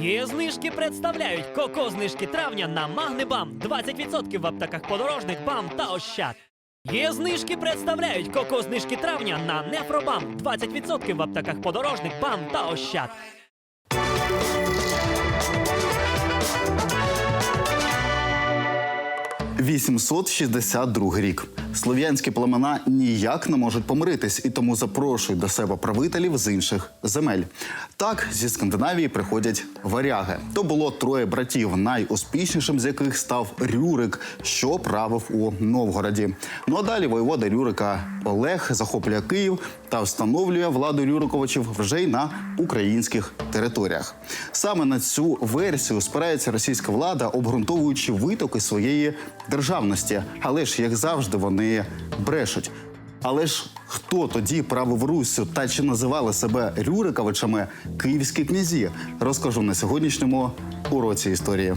Є знижки представляють коко знижки травня на Магнебам 20% в аптеках подорожник БАМ та Ощад. Є знижки представляють коко знижки травня на Нефробам 20% в аптеках подорожник БАМ та Ощад. – 862 рік. Слов'янські племена ніяк не можуть помиритись і тому запрошують до себе правителів з інших земель. Так зі Скандинавії приходять варяги. То було троє братів, найуспішнішим з яких став Рюрик, що правив у Новгороді. Ну а далі воєвода Рюрика Олег захоплює Київ та встановлює владу Рюриковичів вже й на українських територіях. Саме на цю версію спирається російська влада, обґрунтовуючи витоки своєї державності. Але ж, як завжди, вони брешуть. Але ж хто тоді правив Руссю та чи називали себе Рюриковичами київські князі? Розкажу на сьогоднішньому уроці історії.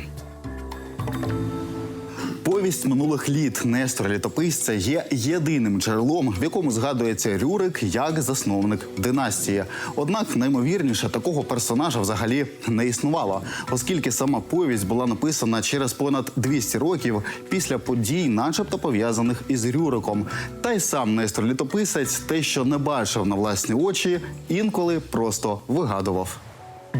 Повість минулих літ Нестора Літописця є єдиним джерелом, в якому згадується Рюрик як засновник династії. Однак наймовірніше такого персонажа взагалі не існувало, оскільки сама повість була написана через понад 200 років після подій, начебто пов'язаних із Рюриком. Та й сам Нестор Літописець те, що не бачив на власні очі, інколи просто вигадував.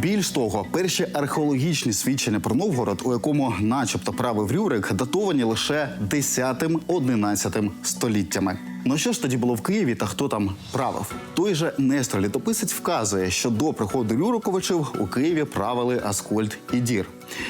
Більш того, перші археологічні свідчення про Новгород, у якому, начебто, правив Рюрик, датовані лише 10-11 століттями. Ну що ж тоді було в Києві та хто там правив? Той же Нестор Літописець вказує, що до приходу Рюриковичів у Києві правили Аскольд і Дір.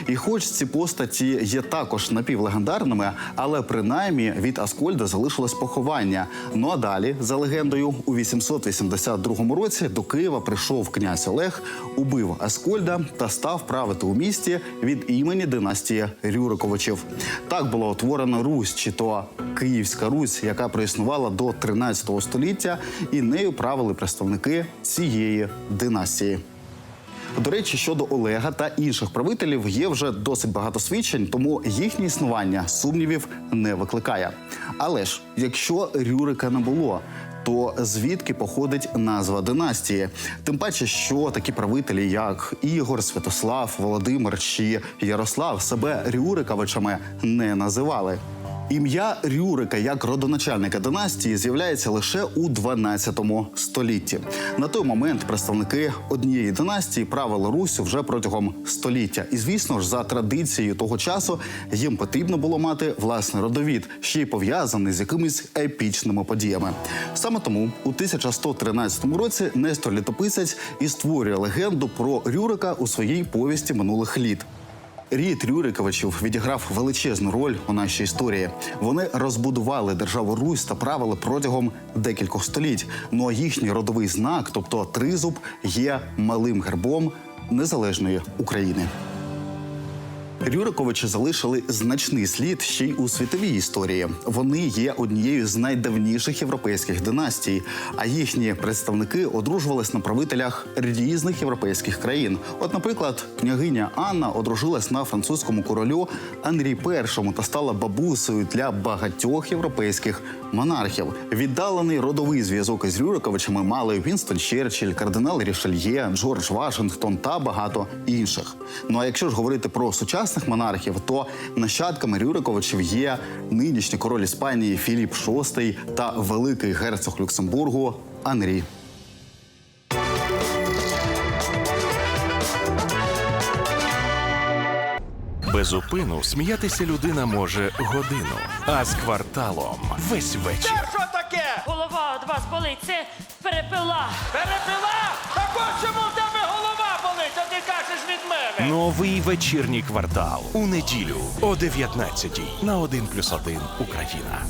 І хоч ці постаті є також напівлегендарними, але принаймні від Аскольда залишилось поховання. Ну а далі, за легендою, у 882 році до Києва прийшов князь Олег, убив Аскольда та став правити у місті від імені династії Рюриковичів. Так була утворена Русь, чи то Київська Русь, яка проіснувала до 13 століття, і нею правили представники цієї династії. До речі, щодо Олега та інших правителів є вже досить багато свідчень, тому їхнє існування сумнівів не викликає. Але ж якщо Рюрика не було. То звідки походить назва династії? Тим паче, що такі правителі, як Ігор, Святослав, Володимир чи Ярослав, себе Рюриковичами не називали. Ім'я Рюрика як родоначальника династії з'являється лише у 12 столітті. На той момент представники однієї династії правили Руссю вже протягом століття. І звісно ж, за традицією того часу їм потрібно було мати власний родовід, ще й пов'язаний з якимись епічними подіями. Саме тому у 1113 році Нестор Літописець і створює легенду про Рюрика у своїй повісті минулих літ. Рід Рюриковичів відіграв величезну роль у нашій історії. Вони розбудували державу Русь та правили протягом декількох століть. Ну а їхній родовий знак, тобто тризуб, є малим гербом незалежної України. Рюриковичі залишили значний слід ще й у світовій історії. Вони є однією з найдавніших європейських династій, а їхні представники одружувались на правителях різних європейських країн. От, наприклад, княгиня Анна одружилась на французькому королю Анрі І та стала бабусею для багатьох європейських монархів. Віддалений родовий зв'язок із Рюриковичами мали Вінстон Черчилль, кардинал Рішельє, Джордж Вашингтон та багато інших. Ну а якщо ж говорити про сучасних монархів, то нащадками Рюриковичів є нинішній король Іспанії Філіп VI та великий герцог Люксембургу Анрі. Без упину сміятися людина може годину, а з кварталом весь вечір. Що таке? Голова від вас болить, це перепила. Перепила? Так ось чому в тебе голова болить, Новий вечірній квартал у неділю о 19 на 1+,1 Україна.